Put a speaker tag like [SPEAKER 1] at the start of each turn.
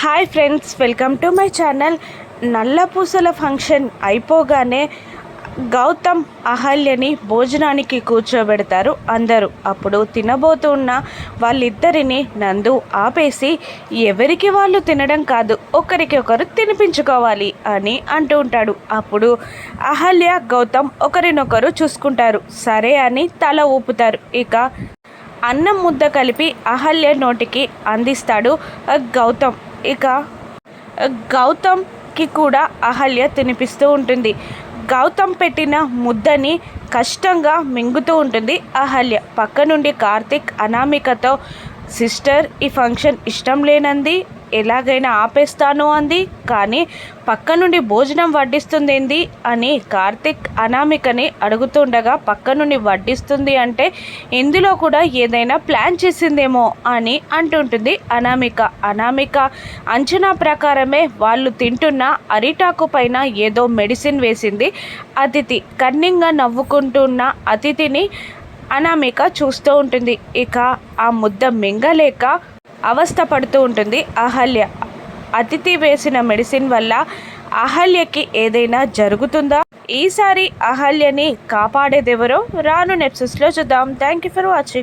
[SPEAKER 1] Hi friends welcome to my channel. నల్లపూసల function అయిపోగానే గౌతమ్ అహల్యని భోజనానికి కూర్చోబెడతారు అందరూ. అప్పుడు తినబోతున్న వాళ్ళిద్దరిని నందు ఆపేసి ఎవరికి వాళ్ళు తినడం కాదు ఒకరికి ఒకరు తినిపించుకోవాలి అని అంటూ ఉంటాడు. అప్పుడు అహల్య గౌతమ్ ఒకరినొకరు చూసుకుంటారు. సరే అని తల ఊపుతారు. ఇక అన్నం ముద్ద కలిపి అహల్య నోటికి అందిస్తాడు గౌతమ్. ఇక గౌతమ్కి కూడా అహల్య తినిపిస్తూ ఉంటుంది. గౌతమ్ పెట్టిన ముద్దని కష్టంగా మింగుతూ ఉంటుంది అహల్య. పక్క నుండి కార్తిక్ అనామికతో సిస్టర్ ఈ ఫంక్షన్ ఇష్టం లేనంది ఎలాగైనా ఆపేస్తాను అంది. కానీ పక్క నుండి భోజనం వడ్డిస్తుంది ఏంది అని కార్తిక్ అనామికని అడుగుతుండగా పక్క నుండి వడ్డిస్తుంది అంటే ఇందులో కూడా ఏదైనా ప్లాన్ చేసిందేమో అని అంటుంటుంది అనామిక. అనామిక అంచనా ప్రకారమే వాళ్ళు తింటున్న అరిటాకు పైన ఏదో మెడిసిన్ వేసింది. అతిథి కన్నింగా నవ్వుకుంటున్న అతిథిని అనామిక చూస్తూ ఉంటుంది. ఇక ఆ ముద్ద మింగలేక అవస్థ పడుతూ ఉంటుంది. అహల్య అతిథి వేసిన మెడిసిన్ వల్ల అహల్యకి ఏదైనా జరుగుతుందా? ఈసారి అహల్యని కాపాడేదెవరో? రాను నెప్సెస్లో చూద్దాం. Thank you for watching